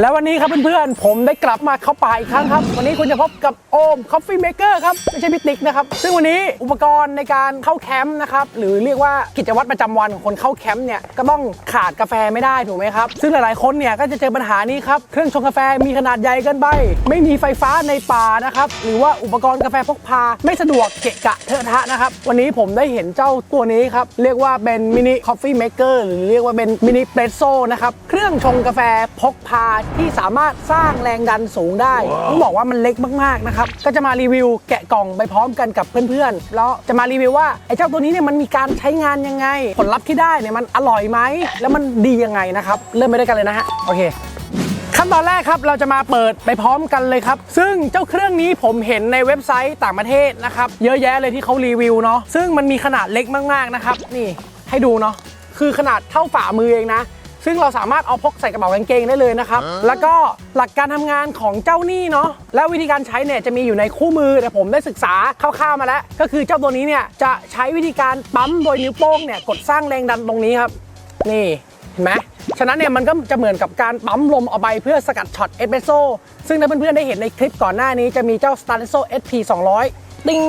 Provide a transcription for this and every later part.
แล้ววันนี้ครับเพื่อนๆ ผมได้กลับมาเข้าป่าอีกครั้งครับ วันนี้คุณจะพบกับโอมคอฟฟี่เม k เกอร์ครับ ไม่ใช่พิติกนะครับ ซึ่งวันนี้อุปกรณ์ในการเข้าแคมป์นะครับ หรือเรียกว่ากิจวัตรประจำวันของคนเข้าแคมป์เนี่ย ก็ต้องขาดกาแฟไม่ได้ถูกไหมครับ ซึ่งหลายๆคนเนี่ยก็จะเจอปัญหานี้ครับ เครื่องชงกาแฟมีขนาดใหญ่เกินไป ไม่มีไฟฟ้าในป่านะครับ หรือว่าอุปกรณ์กาแฟพกพา ไม่สะดวกเกะกะเทอะทะนะครับ วันนี้ผมได้เห็นเจ้าตัวนี้ครับเรียกว่าเป็นมินิคอฟฟี่เม k เกอร์หรือเรียกว่าเป็นมินิเ e รสโซ่นะครับเครื่องชงกาแฟพกพาที่สามารถสร้างแรงดันสูงได้ต้องบอกว่ามันเล็กมากๆนะครับก็จะมารีวิวแกะกล่องไปพร้อมกันกับเพื่อนๆแล้วจะมารีวิวว่าไอ้เจ้าตัวนี้เนี่ยมันมีการใช้งานยังไง ผลลัพธ์ที่ได้เนี่ยมันอร่อยไหมแล้วมันดียังไงนะครับเริ่มไปด้วยกันเลยนะฮะโอเคขั้นตอนแรกครับเราจะมาเปิดไปพร้อมกันเลยครับ ซึ่งเจ้าเครื่องนี้ผมเห็นในเว็บไซต์ต่างประเทศนะครับ เยอะแยะเลยที่เขารีวิวเนาะซึ่งมันมีขนาดเล็กมากๆนะครับ นี่ให้ดูเนาะคือขนาดเท่าฝ่ามือเองนะ ซึ่งเราสามารถเอาพกใส่กระเป๋ากางเกงได้เลยนะครับ แล้วก็หลักการทำงานของเจ้านี่เนาะแล้ววิธีการใช้เนี่ยจะมีอยู่ในคู่มือแต่ผมได้ศึกษาคร่าวๆมาแล้ว ก็คือเจ้าตัวนี้เนี่ยจะใช้วิธีการปั๊มโดยนิ้วโป้งเนี่ยกดสร้างแรงดันตรงนี้ครับ นี่เห็นไหมฉะนั้นเนี่ยมันก็จะเหมือนกับการปั๊มลมเอาไปเพื่อสกัดช็อตเอสเปรสโซ่ซึ่งถ้าเพื่อนๆได้เห็นในคลิปก่อนหน้านี้จะมีเจ้า s t a r e s o SP 200ติ้ง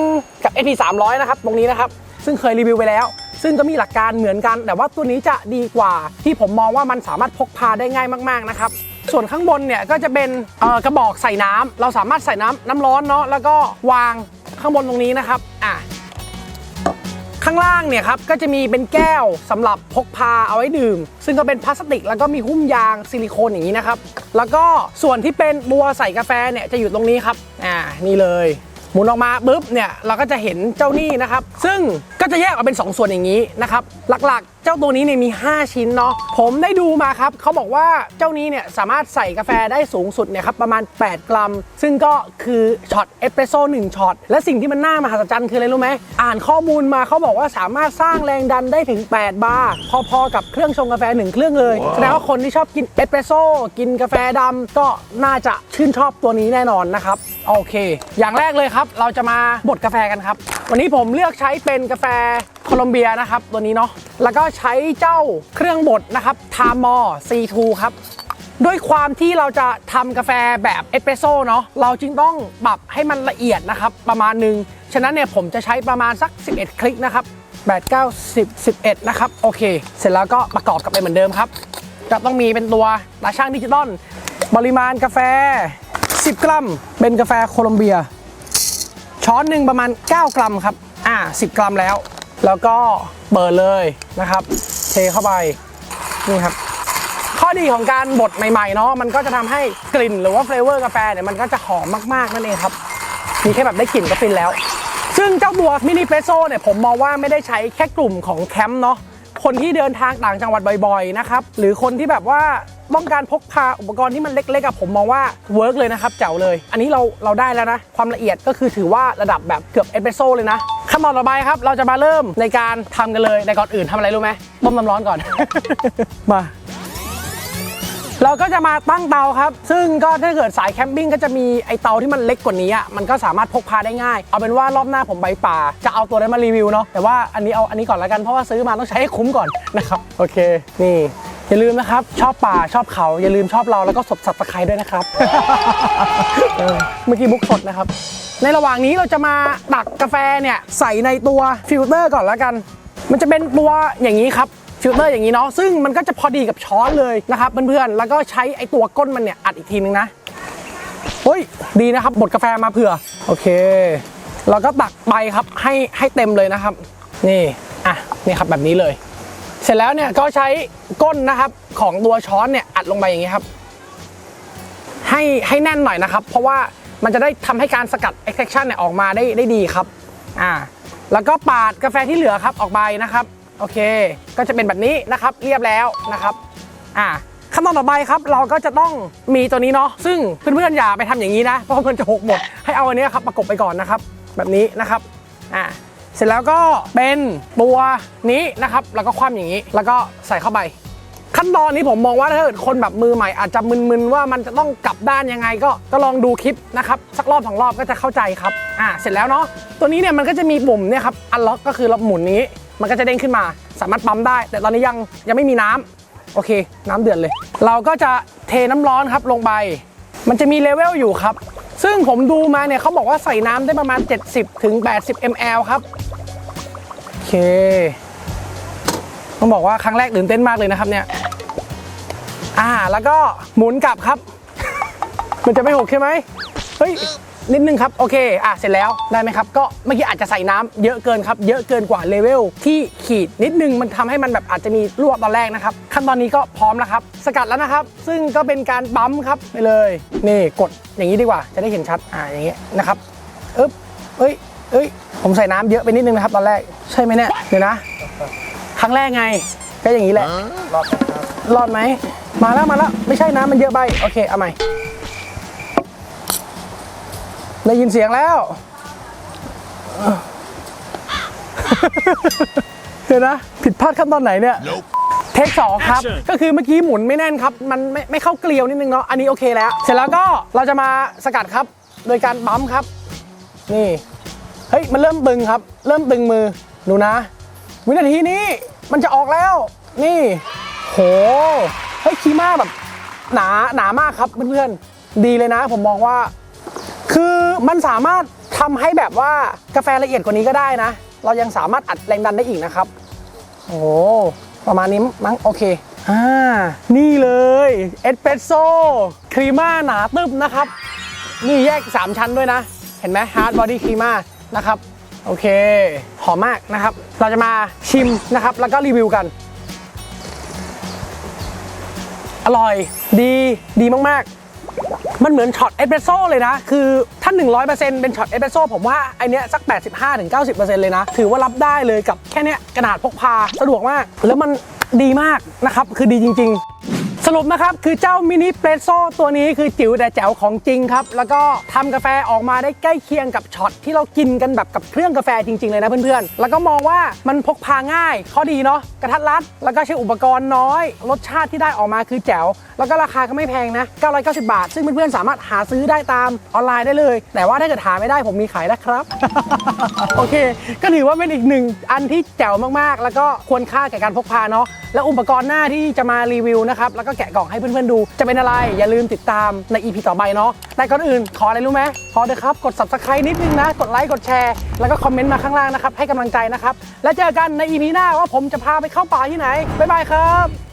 กับ SP 300นะครับตรงนี้นะครับ ซึ่งเคยรีวิวไปแล้ว ซึ่งก็มีหลักการเหมือนกัน แต่ว่าตัวนี้จะดีกว่า ที่ผมมองว่ามันสามารถพกพาได้ง่ายมากๆนะครับส่วนข้างบนเนี่ยก็จะเป็นกระบอกใส่น้ำเราสามารถใส่น้ำน้ำร้อนเนาะแล้วก็วางข้างบนตรงนี้นะครับอะข้างล่างเนี่ยครับก็จะมีเป็นแก้วสำหรับพกพาเอาไว้ดื่ม ซึ่งก็เป็นพลาสติก แล้วก็มีหุ้มยางซิลิโคนอย่างนี้นะครับ แล้วก็ส่วนที่เป็นบัวใส่กาแฟเนี่ยจะอยู่ตรงนี้ครับอ่านี่เลย หมุนออกมาปุ๊บเนี่ยเราก็จะเห็นเจ้านี่นะครับ ซึ่งก็จะแยกออกเป็น 2 ส่วนอย่างนี้นะครับ หลักๆ เจ้าตัวนี้เนี่ยมี 5 ชิ้นเนาะผมได้ดูมาครับเขาบอกว่าเจ้านี้เนี่ยสามารถใส่กาแฟได้สูงสุดเนี่ยครับประมาณ 8 กรัม ซึ่งก็คือช็อตเอสเปรสโซ่1ช็อตและสิ่งที่มันน่ามหัศจรรย์คืออะไรรู้ไหมอ่านข้อมูลมาเขาบอกว่าสามารถสร้างแรงดันได้ถึง 8 บาร์พอๆกับเครื่องชงกาแฟ1เครื่องเลยแสดงว่าคนที่ชอบกินเอสเปรสโซ่กินกาแฟดำก็น่าจะชื่นชอบตัวนี้แน่นอนนะครับโอเค อย่างแรกเลยครับเราจะมาบดกาแฟกันครับ วันนี้ผมเลือกใช้เป็นกาแฟโคลอมเบียนะครับ ตัวนี้เนาะแล้วก็ใช้เจ้าเครื่องบดนะครับทามอ C2 ครับด้วยความที่เราจะทำกาแฟแบบเอสเปรสโซ่เนาะเราจึงต้องปรับให้มันละเอียดนะครับ ประมาณหนึ่งฉะนั้นเนี่ยผมจะใช้ประมาณสัก 11 คลิกนะครับ8 9 10 11 นะครับ โอเค เสร็จแล้วก็ประกอบกับไปเหมือนเดิมครับจะต้องมีเป็นตัวตาช่างดิจิตอลปริมาณกาแฟ 10 กรัม เป็นกาแฟโคลอมเบีย ช้อนหนึ่งประมาณ 9 กรัมครับ อ่า 10 กรัมแล้ว แล้วก็เปิดเลยนะครับ เทเข้าไป นี่ครับ ข้อดีของการบดใหม่ๆเนาะ มันก็จะทำให้กลิ่นหรือว่าเฟลเวอร์กาแฟเนี่ยมันก็จะหอมมากๆนั่นเองครับ มีแค่แบบได้กลิ่นก็ฟินแล้ว ซึ่งเจ้าตัวมินิเ e รสโซ่เนี่ยผมมองว่าไม่ได้ใช้แค่กลุ่มของแคมป์เนาะ คนที่เดินทางต่างจังหวัดบ่อยๆนะครับ หรือคนที่แบบว่า ต้องการพกพาอุปกรณ์ที่มันเล็กๆอะผมมองว่าเวิร์กเลยนะครับเจ๋วเลย อันนี้เราเราได้แล้วนะ ความละเอียดก็คือถือว่าระดับแบบเกือบเอสเปรสโซ่เลยนะขั้นตอนต่อไปครับ เราจะมาเริ่มในการทำกันเลยแต่ก่อนอื่นทำอะไรรู้ไหมต้มน้ำร้อนก่อน มาเราก็จะมาตั้งเตาครับ ซึ่งก็ถ้าเกิดสายแคมปิ้งก็จะมีไอเตาที่มันเล็กกว่านี้อะ มันก็สามารถพกพาได้ง่าย เอาเป็นว่ารอบหน้าผมไปป่า จะเอาตัวนั้นมารีวิวเนาะ แต่ว่าอันนี้เอาอันนี้ก่อนล้วกัน เพราะว่าซื้อมาต้องใช้ให้คุ้มก่อนนะครับ โอเค นี่ อย่าลืมนะครับ ชอบป่าชอบเขาอย่าลืมชอบเราแล้วก็สดสับตะไคร้ด้วยนะครับเออเมื่อกี้มุกสดนะครับ ในระหว่างนี้เราจะมาตักกาแฟเนี่ยใส่ในตัวฟิลเตอร์ก่อนแล้วกัน มันจะเป็นตัวอย่างนี้ครับฟิลเตอร์อย่างนี้เนาะซึ่งมันก็จะพอดีกับช้อนเลยนะครับเพื่อนๆแล้วก็ใช้ไอตัวก้นมันเนี่ยอัดอีกทีนึงนะเฮ้ยดีนะครับบดกาแฟมาเผื่อโอเคเราก็ตักไปครับให้ให้เต็มเลยนะครับ นี่อะนี่ครับแบบนี้เลย เสร็จแล้วเนี่ยก็ใช้ ก้นนะครับ ของตัวช้อนเนี่ยอัดลงไปอย่างนี้ครับ ให้ให้แน่นหน่อยนะครับ เพราะว่ามันจะได้ทำให้การสกัด extraction เนี่ยออกมาได้ได้ดีครับอ่าแล้วก็ปาดกาแฟที่เหลือครับออกไปนะครับโอเค ก็จะเป็นแบบนี้นะครับ เรียบแล้วนะครับอ่าขั้นตอนต่อไปครับ เราก็จะต้องมีตัวนี้เนาะซึ่งเพื่อนๆอย่าไปทำอย่างนี้นะ เพราะมันจะหกหมด ให้เอาอันนี้ครับประกบไปก่อนนะครับ แบบนี้นะครับอ่าเสร็จแล้วก็เป็นตัวนี้นะครับ แล้วก็คว่ำอย่างนี้ แล้วก็ใส่เข้าไป ขั้นตอนนี้ผมมองว่าถ้าเกิดคนแบบมือใหม่อาจจะมึนๆว่ามันจะต้องกลับด้านยังไงก็ก็ลองดูคลิปนะครับสักรอบสองรอบก็จะเข้าใจครับอ่าเสร็จแล้วเนาะตัวนี้เนี่ยมันก็จะมีปุ่มเนี่ยครับอันล็อกก็คือเราหมุนนี้ มันก็จะเด้งขึ้นมา สามารถปั๊มได้ แต่ตอนนี้ยังยังไม่มีน้ำโอเค น้ำเดือดเลย เราก็จะเทน้ำร้อนครับลงไป มันจะมีเลเวลอยู่ครับ ซึ่งผมดูมาเนี่ยเขาบอกว่าใส่น้ำได้ประมาณ 70ถึง80 ml ครับโอเคต้องบอกว่าครั้งแรกตื่นเต้นมากเลยนะครับเนี่ย อ่า แล้วก็หมุนกลับครับ มันจะไม่หกใช่ไหมเฮ้ยนิดนึงครับ โอเค อะ เสร็จแล้ว ได้ไหมครับ ก็เมื่อกี้อาจจะใส่น้ำเยอะเกินครับ เยอะเกินกว่าเลเวลที่ขีดนิดนึง มันทำให้มันแบบอาจจะมีรั่วตอนแรกนะครับ ขั้นตอนนี้ก็พร้อมแล้วครับ สกัดแล้วนะครับ ซึ่งก็เป็นการปั๊มครับไปเลย นี่กดอย่างนี้ดีกว่า จะได้เห็นชัด อ่าอย่างเงี้ยนะครับอึ๊บเอ้ย เอ้ย ผมใส่น้ำเยอะไปนิดนึงนะครับ ตอนแรก ใช่ไหมเนี่ย เดี๋ยวนะ ครั้งแรกไง ก็อย่างนี้แหละ รอบครับรอดไหม มาแล้วมาแล้วไม่ใช่น้ำมันเยอะไปโอเคเอาใหม่ได้ยินเสียงแล้วเดี๋ยวนะผิดพลาดขั้นตอนไหนเนี่ยเทคสองครับ ก็คือเมื่อกี้หมุนไม่แน่นครับ มันไม่ไม่เข้าเกลียวนิดนึงเนาะอันนี้โอเคแล้ว เสร็จแล้วก็เราจะมาสกัดครับ โดยการปั๊มครับ นี่เฮ้ยมันเริ่มตึงครับ เริ่มตึงมือดูนะ วินาทีนี้มันจะออกแล้ว นี่ โห เฮ้ยคีม่าแบบหนาหนามากครับเพื่อนๆดีเลยนะ ผมมองว่า คือมันสามารถทำให้แบบว่ากาแฟละเอียดกว่านี้ก็ได้นะ เรายังสามารถอัดแรงดันได้อีกนะครับ โอ้ประมาณนี้มั้งโอเคอ่านี่เลยเอสเปรสโซ่ครีม่าหนาตึบนะครับ นี่แยก 3 ชั้นด้วยนะ เห็นไหมฮาร์ดบอดี้ครีม่านะครับ โอเค หอมมากนะครับ เราจะมาชิมนะครับ แล้วก็รีวิวกัน อร่อย ดีดีมากๆ มันเหมือนช็อตเอสเปรสโซ่เลยนะ คือถ้า 100%เป็นช็อตเอสเปรสโซ่ผมว่าไอเนี้ยสัก 85-90%เลยนะ ถือว่ารับได้เลยกับแค่เนี้ยกระดาษพกพาสะดวกมาก แล้วมันดีมากนะครับ คือดีจริง ๆ สรุปนะครับ คือเจ้ามินิเปรสโซตัวนี้คือจิ๋วแต่แจ๋วของจริงครับ แล้วก็ทำกาแฟออกมาได้ใกล้เคียงกับช็อตที่เรากินกันแบบกับเครื่องกาแฟจริง ๆ เลยนะเพื่อนๆ แล้วก็มองว่ามันพกพาง่าย ข้อดีเนาะกระทัดรัด แล้วก็ใช้อุปกรณ์น้อย รสชาติที่ได้ออกมาคือแจ๋ว แล้วก็ราคาก็ไม่แพงนะ 990 บาท ซึ่งเพื่อนๆสามารถหาซื้อได้ตามออนไลน์ได้เลย แต่ว่าถ้าเกิดหาไม่ได้ผมมีขายนะครับ โอเค ก็ถือว่าเป็นอีกหนึ่งอันที่แจ๋วมากๆ แล้วก็ควรค่าแก่การพกพาเนาะ แล้วอุปกรณ์หน้าที่จะมารีวิวนะครับ แล้วก็แกะกล่องให้เพื่อนๆดูจะเป็นอะไร อย่าลืมติดตามใน EP ต่อไปเนาะแต่ก่อนอื่นขออะไรรู้ไหมขอเถอะครับ กด subscribe นิดนึงนะ กดไลค์กดแชร์แล้วก็คอมเมนต์มาข้างล่างนะครับให้กำลังใจนะครับแล้วเจอกันใน EP หน้าว่าผมจะพาไปเข้าป่าที่ไหนบ๊ายบายครับ